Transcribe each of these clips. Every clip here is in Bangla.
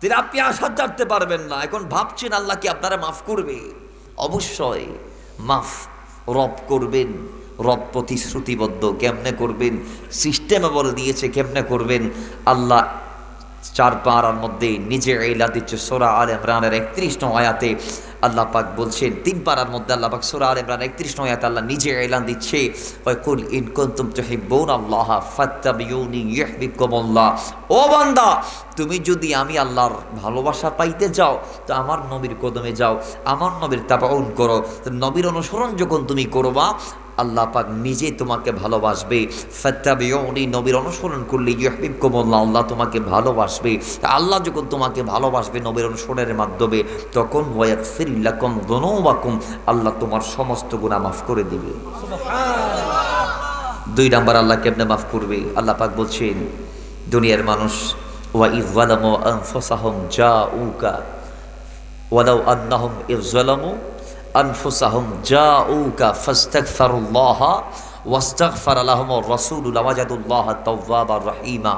তিনি আপনি আশা জানতে পারবেন না। এখন ভাবছেন আল্লাহ কি আপনারা মাফ করবে? অবশ্যই মাফ রব করবেন। রব প্রতিশ্রুতিবদ্ধ। কেমনে করবেন? সিস্টেমে বলে দিয়েছে, কেমনে করবেন? আল্লাহ চার পাড়ার মধ্যে নিজে এলা দিচ্ছে সোরা আল ইমরানের একত্রিশ আয়াতে আল্লাহ পাক বলছেন, তিন পাড়ার মধ্যে আল্লাহ পাক সোরা আল ইমরান একত্রিশ আয়াতে আল্লাহ নিজে এলান দিচ্ছে কুল ইন আল্লাহ ফাত্তাবিউনি ও বান্দা, তুমি যদি আমি আল্লাহর ভালোবাসা পাইতে যাও, তো আমার নবীর কদমে যাও, আমার নবীর তাবাউন করো নবীর অনুসরণ যখন তুমি করবা আল্লাহ পাক নিজে তোমাকে ভালোবাসবে। ফাত্তাবিউনি নবীর অনুসরণ করলে ইউহিব্বুকুমুল্লাহ আল্লাহ তোমাকে ভালোবাসবে। আল্লাহ যখন তোমাকে ভালোবাসবে নবীর অনুসরণের মাধ্যমে তখন ওয়াগফির লাকুম যুনুবাকুম আল্লাহ তোমার সমস্ত গুনাহ মাফ করে দিবে। দুই নাম্বার আল্লাহ কেমনে মাফ করবে? আল্লাহ পাক বলছেন দুনিয়ার মানুষ ওয়া ইযালামু আনফুসাহুম জাউকা ওয়ালাউ আন্নাহুম ইযালামু আনফুসাহুম জাউকা ফাস্তাগফিরুল্লাহ ওয়াস্তাগফার লাহুম রাসূলুল্লাহ ওয়াজাদুল্লাহ তাওয়াবার রহিমা।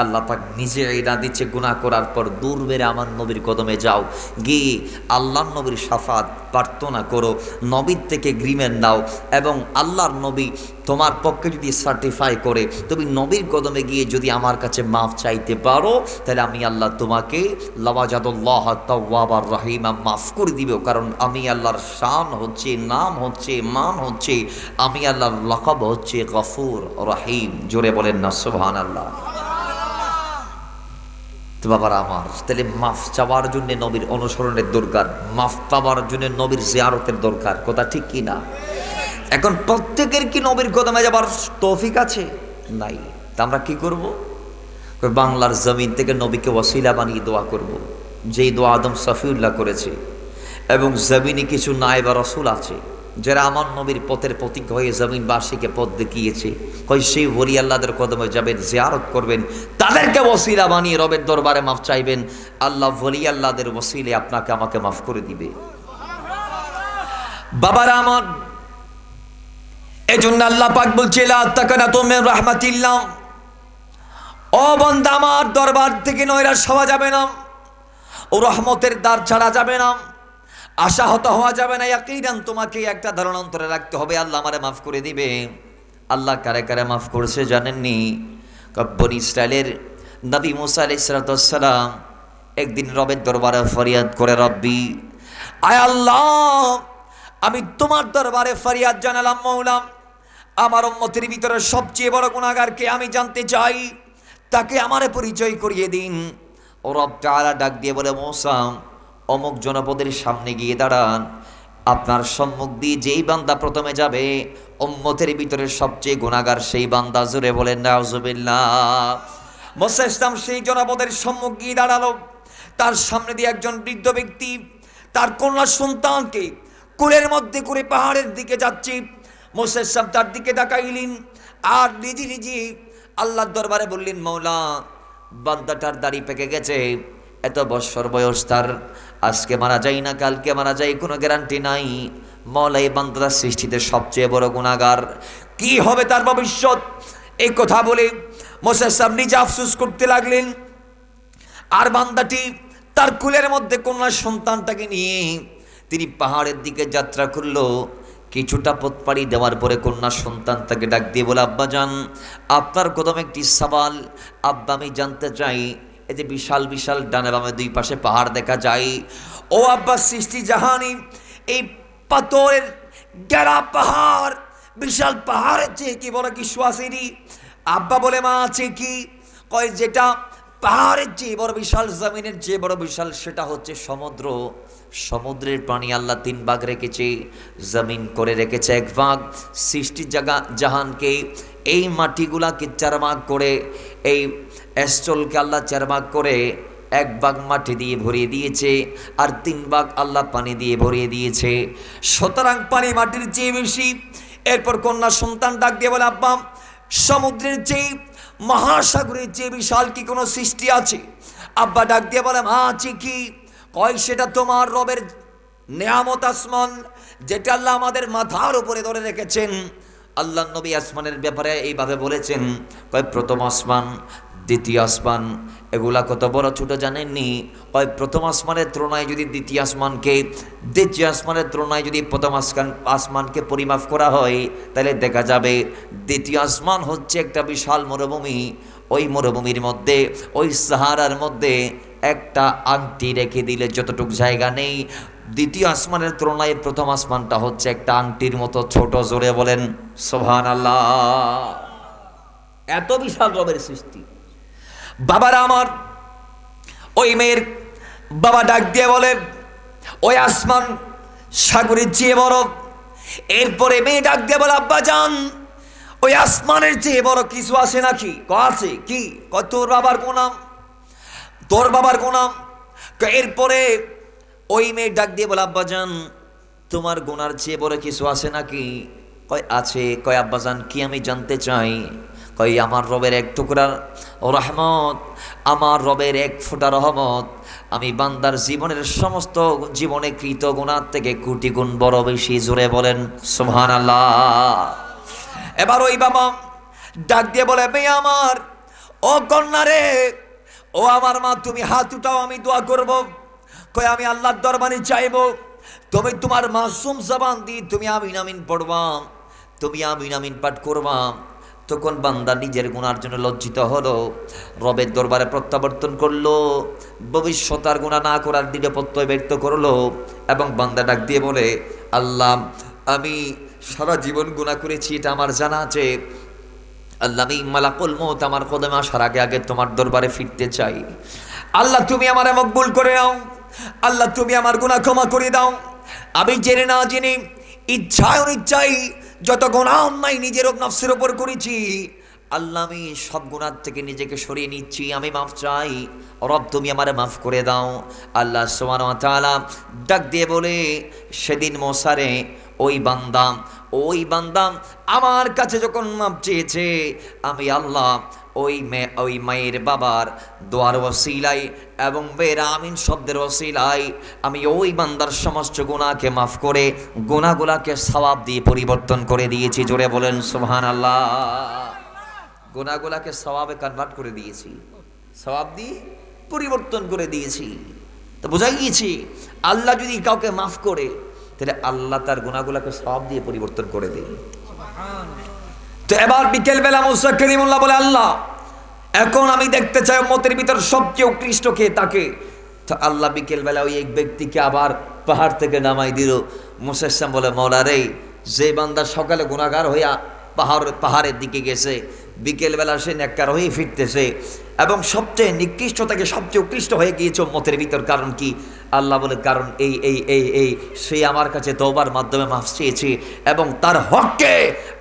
আল্লাহ পাক নিজে এরা দিচ্ছে গুনাহ করার পর দূর বেড়ে আমার নবীর কদমে যাও। গিয়ে আল্লাহর নবীর সাফাত প্রার্থনা করো, নবীর থেকে গ্রিমেন্ট দাও এবং আল্লাহর নবী তোমার পক্ষে যদি সার্টিফাই করে, তুমি নবীর কদমে গিয়ে যদি আমার কাছে মাফ চাইতে পারো, তাহলে আমি আল্লাহ তোমাকে লওয়াজাদুল্লাহ তাওয়াবার রহিমা মাফ করে দিব। কারণ আমি আল্লাহর শান হচ্ছে, নাম হচ্ছে, মান হচ্ছে, আমি আল্লাহর লকব হচ্ছে গফুর, রহিম, জোরে বলেন না সুবহান আল্লাহ বাবার আমার, তাহলে মাফ চাওয়ার জন্য নবীর অনুসরণের দরকার, মাফ পাওয়ার জন্য নবীর জিয়ারতের দরকার, কথা ঠিক কি না? এখন প্রত্যেকের কি নবীর কদমে যাবার তৌফিক আছে? নাই। তা আমরা কি করব? বাংলার জমিন থেকে নবীকে ওয়াসিলা বানিয়ে দোয়া করব। যেই দোয়া আদম সফিউল্লাহ করেছে, এবং জমিনে কিছু নাই বা রসুল আছে। যারা আমার নবীর পথের প্রতীক হয়ে জমিনবাসীকে পথ দেখিয়েছে কই সেই ওলি আল্লাহদের কদমে যাবেন, জিয়ারত করবেন, তাদেরকে ওসিলা বানিয়ে রবের দরবারে মাফ চাইবেন। আল্লাহ ওলি আল্লাহদের ওসিলে আপনাকে আমাকে মাফ করে দিবে। বাবারা আমার, এজন্য আল্লাহ পাক বলছে, লা তাকানা তুমি রাহমাতিল্লাহ। ও বান্দা আমার দরবার থেকে নৈরাশ হওয়া যাবে না। ও রহমতের দ্বার ছাড়া যাবে না। আশাহত হওয়া যাবে না, ইয়াকিনান তোমাকে একটা ধারণা অন্তরে রাখতে হবে। আল্লাহ আমারে মাফ করে দিবে। আল্লাহ কারে কারে মাফ করছে জানেননি? কব্বর ইসরায়েলের নবী মুসা আলাইসালাম একদিন রবের দরবারে ফরিয়াদ করে, রব্বি, আয় আল্লাহ, আমি তোমার দরবারে ফরিয়াদ জানালাম মৌলাম আমার উম্মতের ভিতরে সবচেয়ে বড় গুণাগারকে আমি জানতে চাই। তাকে আমারে পরিচয় করিয়ে দিন। ও রব তাআলা ডাক দিয়ে বলে মৌসাম অমুক জনপদের সামনে গিয়ে দাঁড়ান। আপনার সম্মুখ দিয়ে যেই বান্দা প্রথমে যাবে, উম্মতের ভিতরে সবচেয়ে গুণাগার সেই বান্দা। জুড়ে বলেন, নাউজুবিল্লাহ। মোসা ইসলাম সেই জনপদের সম্মুখ গিয়ে দাঁড়াল। তার সামনে দিয়ে একজন বৃদ্ধ ব্যক্তি তার কন্যা সন্তানকে কুলের মধ্যে করে পাহাড়ের দিকে যাচ্ছে। মোসা ইসলাম তার দিকে তাকাইলেন আর নিজে নিজে আল্লাহর দরবারে বললেন, মৌলা, বান্দাটার দাড়ি পেকে গেছে। এত বৎসর বয়স তার, আজকে মারা যায় না, কালকে মারা যায়, কোনো গ্যারান্টি নাই। মলাই বান্দার সৃষ্টিতে সবচেয়ে বড় গুণাগার কি হবে তার ভবিষ্যৎ? এই কথা বলে মোসা ইসলাম নিজে আফসুস করতে লাগলেন। আর বান্দাটি তার কুলের মধ্যে কন্যা সন্তানটাকে নিয়ে তিনি পাহাড়ের দিকে যাত্রা করল। কিছুটা পথ পাড়ি দেওয়ার পরে কন্যা সন্তান তাকে ডাক দিয়ে বলে আব্বা যান আপনার কদম একটি সওয়াল, আব্বা আমি জানতে চাই। এই যে বিশাল বিশাল ডানে বামে দুই পাশে পাহাড় দেখা যায়। ও আব্বা সৃষ্টি জাহানি, এই পাথরের গেরা পাহাড়, বিশাল পাহাড়ের চেয়ে কি বড় কিছু আসেনি আব্বা বলে, মা আছে কি কয়, যেটা পাহাড়ের যে বড় বিশাল, জমিনের যে বড় বিশাল, সেটা হচ্ছে সমুদ্র। সমুদ্রের প্রাণী আল্লাহ তিন ভাগ রেখেছে, জমিন করে রেখেছে এক ভাগ। সৃষ্টি জাগা, জাহানকে, এই মাটিগুলাকে চার ভাগ করে, এই অ্যাস্টলকে আল্লাহ চার ভাগ করে এক ভাগ মাটি দিয়ে ভরিয়ে দিয়েছে আর তিন ভাগ আল্লাহ পানি দিয়ে ভরিয়ে দিয়েছে। সুতরাং পানি মাটির চেয়ে বেশি। এরপর কন্যা সন্তান ডাক দিয়ে বলে, আব্বা, সমুদ্রের চেয়ে মহাসাগরের চেয়ে বিশাল কি কোনো সৃষ্টি আছে? আব্বা ডাক দিয়ে বলে মা আছে কি? কয়, সেটা তোমার রবের নেয়ামত আসমান, যেটা আল্লাহ আমাদের মাথার উপরে ধরে রেখেছেন। আল্লাহ নবী আসমানের ব্যাপারে এইভাবে বলেছেন। কয়, প্রথম আসমান দ্বিতীয় আসমান, এগুলা কত বড় ছোট জানেননি? ওই প্রথম আসমানের তুলনায় যদি দ্বিতীয় আসমানকে, দ্বিতীয় আসমানের তুলনায় যদি প্রথম আসমান আসমানকে পরিমাপ করা হয়, তাহলে দেখা যাবে দ্বিতীয় আসমান হচ্ছে একটা বিশাল মরুভূমি। ওই মরুভূমির মধ্যে, ওই সাহারার মধ্যে একটা আংটি রেখে দিলে যতটুকু জায়গা নেই। দ্বিতীয় আসমানের তুলনায় প্রথম আসমানটা হচ্ছে একটা আংটির মতো ছোট, জোরে বলেন সোহান আল্লাহ এত বিশাল রবের সৃষ্টি। বাবারা আমার, ওই মেয়ের বাবা ডাক দিয়ে বলে, ওই আসমান সাগরের চেয়ে বড়। এরপরে মেয়ে ডাক দিয়ে বলে, আব্বা যান ওই আসমানের চেয়ে বড় কিছু আছে নাকি? ক আছে, কি? ক তোর বাবার গোনাম তোর বাবার গোনাম এরপরে ওই মেয়ে ডাক দিয়ে বলে, আব্বা যান তোমার গোনার চেয়ে বড় কিছু আছে নাকি? কয়, আছে। কয় আব্বাজান কি আমি জানতে চাই? কই আমার রবের এক টুকরা রহমত, আমার রবের এক ফোঁটা রহমত। আমি বান্দার জীবনের সমস্ত জীবনে কৃত গুণার থেকে কোটি গুণ বড় বেশি জোরে বলেন সুবহান আল্লাহ এবার ওই বাবা ডাক দিয়ে বলে, মেয়ে আমার, ও কন্যা রে, ও আমার মা, তুমি হাত উঠাও, আমি দোয়া করব। কই আমি আল্লাহর দরবারে চাইব তুমি তোমার মাসুম জবান দিয়ে তুমি আমিন আমিন পড়বা তুমি আমিন আমিন পাঠ করবা তখন বান্দা নিজের গুনার জন্য লজ্জিত হলো, রবের দরবারে প্রত্যাবর্তন করল, ভবিষ্যৎ আর গুণা না করার দৃঢ় ব্যক্ত করল এবং বান্দা ডাক দিয়ে বলে, আল্লাহ, আমি সারা জীবন গুণা করেছি, এটা আমার জানা আছে। আল্লাহ, আমি মালাকুল মত আমার কদমে আসার আগে আগে তোমার দরবারে ফিরতে চাই। আল্লাহ, তুমি আমার মকবুল করে নাও। আল্লাহ, তুমি আমার গুণা ক্ষমা করে দাও। আমি জেনে না জেনে ইচ্ছায় অনিচ্ছায় যত গোনা অন্যায় নিজের নফসের ওপর করেছি, আল্লাহ আমি সব গুণার থেকে নিজেকে সরিয়ে নিচ্ছি, আমি মাফ চাই। রব, তুমি আমারে মাফ করে দাও। আল্লাহ সোমান ডাক দিয়ে বলে, সেদিন মশারে ওই বান্দাম ওই বান্দাম আমার কাছে যখন মাফ চেয়েছে, আমি আল্লাহ ওই মে, ওই মায়ের বাবার দোয়ার ওসিলাই এবং বের আমিন শব্দের ওসিলাই আমি ওই বান্দার সমস্ত গুণাকে মাফ করে গুণাগুলাকে সওয়াব দিয়ে পরিবর্তন করে দিয়েছি। জোরে বলেন সুবহান আল্লাহ গুণাগুলাকে সওয়াবে কনভার্ট করে দিয়েছি। সওয়াব দিয়ে পরিবর্তন করে দিয়েছি। তো বোঝা গিয়েছি, আল্লাহ যদি কাউকে মাফ করে, তাহলে আল্লাহ তার গুণাগুলাকে সব দিয়ে পরিবর্তন করে দেয়। তো এবার বিকেল বেলা মুসা করিমুল্লাহ বলে, আল্লাহ এখন আমি দেখতে চাই মতের ভিতর সবচেয়ে উৎকৃষ্ট কে? তাকে। তো আল্লাহ বিকেল বেলা ওই এক ব্যক্তিকে আবার পাহাড় থেকে নামাই দিল। মুসাইসাম বলে মৌলা রে, যে বান্দা সকালে গুণাগার হইয়া পাহাড়, পাহাড়ের দিকে গেছে, বিকেলবেলা সে ন্যাক্কার হয়ে ফিরতেছে এবং সবচেয়ে নিকৃষ্ট থেকে সবচেয়ে উৎকৃষ্ট হয়ে গিয়েছে মতের ভিতর। কারণ কি? আল্লাহ বলে, কারণ এই এই এই এই, সে আমার কাছে তওবার মাধ্যমে মাফ চেয়েছে এবং তার হককে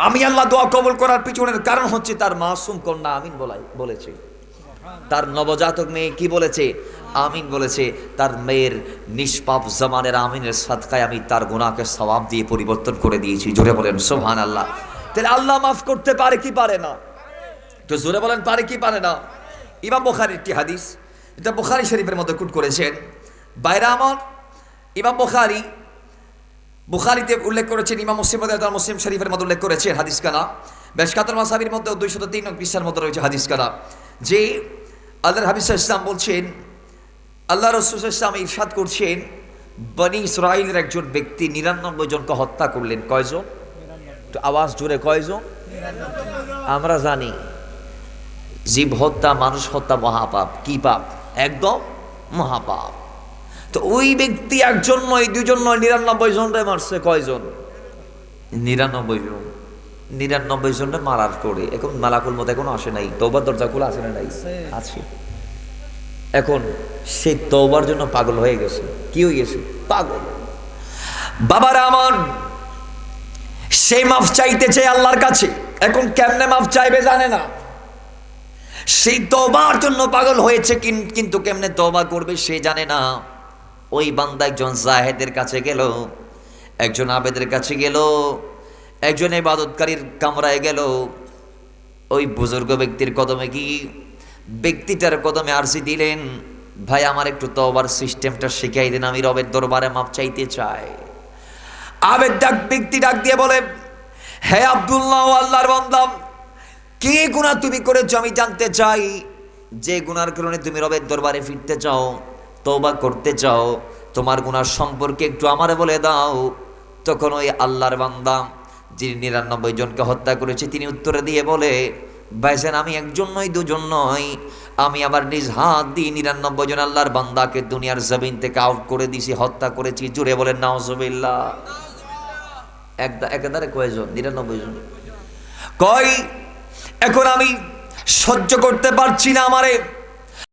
আমি আল্লাহ দোয়া কবুল করার পিছনের কারণ হচ্ছে তার মাসুম কন্যা আমিন বলাই, বলেছে। তার নবজাতক মেয়ে কি বলেছে? আমিন বলেছে, তার মেয়ের নিষ্পাপ জমানের আমিনের সাদকায় আমি তার গুণাকে সবাব দিয়ে পরিবর্তন করে দিয়েছি। জোরে বলেন সোহান আল্লাহ তাহলে আল্লাহ মাফ করতে পারে কি পারে না? তো জোরে বলেন, পারে কি পারে না? ইমাম বোখারি একটি হাদিস, এটা বোখারি শরীফের মধ্যে কুট করেছেন। বাইরা আমার ইমাম বোখারি বুখারিতে উল্লেখ করেছেন ইমাম মুসলিম তার মুসলিম শরীফের মধ্যে উল্লেখ করেছেন হাদিস কালা বেশকাতর মাসাবির মধ্যে দুইশত তিন পৃষ্ঠার মধ্যে রয়েছে হাদিস কালা যে আল্লাহর হাবিস ইসলাম বলছেন আল্লাহ রসুল ইসলাম ইরশাদ করছেন বনি ইসরায়েলের একজন ব্যক্তি নিরানব্বই জনকে হত্যা করলেন। কয়জন? আওয়াজ জোরে কয়জন? আমরা জানি জীব হত্যা মানুষ হত্যা মহাপাপ। কি পাপ? একদম মহাপাপ। তো ওই ব্যক্তি একজন নয় দুজন নয় নিরানব্বই জনরে মারছে কয়জন? নিরানব্বই জন। নিরানব্বই জনরে মারার পরে এখন মালাকুল মতো এখন আসে নাই তৌবার দরজা খোলা আসে না নাই? আছে। এখন সেই তৌবার জন্য পাগল হয়ে গেছে। কি হয়ে গেছে? পাগল। বাবারা আমার সেই মাফ চাইতে চাই আল্লাহর কাছে। এখন কেমনে মাফ চাইবে জানে না। সেই তবার জন্য পাগল হয়েছে কিন- কিন্তু কেমনে তবা করবে সে জানে না। ওই বান্দা একজন জাহেদের কাছে গেল, একজন আবেদের কাছে গেল, একজন ইবাদতকারীর কামরায় গেল। ওই বুজুর্গ ব্যক্তির কদমে কি? ব্যক্তিটার কদমে আরজি দিলেন, ভাই, আমার একটু তবার সিস্টেমটা শিখাই দিন, আমি রবের দরবারে মাপ চাইতে চাই। আবেদ ডাক, ব্যক্তি ডাক দিয়ে বলে, হে আব্দুল্লাহ আল্লাহর বান্দাম কে গুনাহ তুমি করেছ আমি জানতে চাই? যে গুনার কারণে তুমি রবের দরবারে ফিরতে চাও তওবা করতে চাও, তোমার গুনার সম্পর্কে একটু আমারে বলে দাও। তখন ওই আল্লাহর বান্দা, যিনি নিরানব্বই জনকে হত্যা করেছে, তিনি উত্তরে দিয়ে বলে ভাইসেন আমি একজন নয় দুজন নয় আমি আবার নিজ হাত দিয়ে নিরানব্বই জন আল্লাহর বান্দাকে দুনিয়ার জমিন থেকে আউট করে দিছি, হত্যা করেছি। জুড়ে বলেন, নাউজুবিল্লাহ। একদা একাধারে কয়জন নিরানব্বই জন। কয়, এখন আমি সহ্য করতে পারছি না আমারে।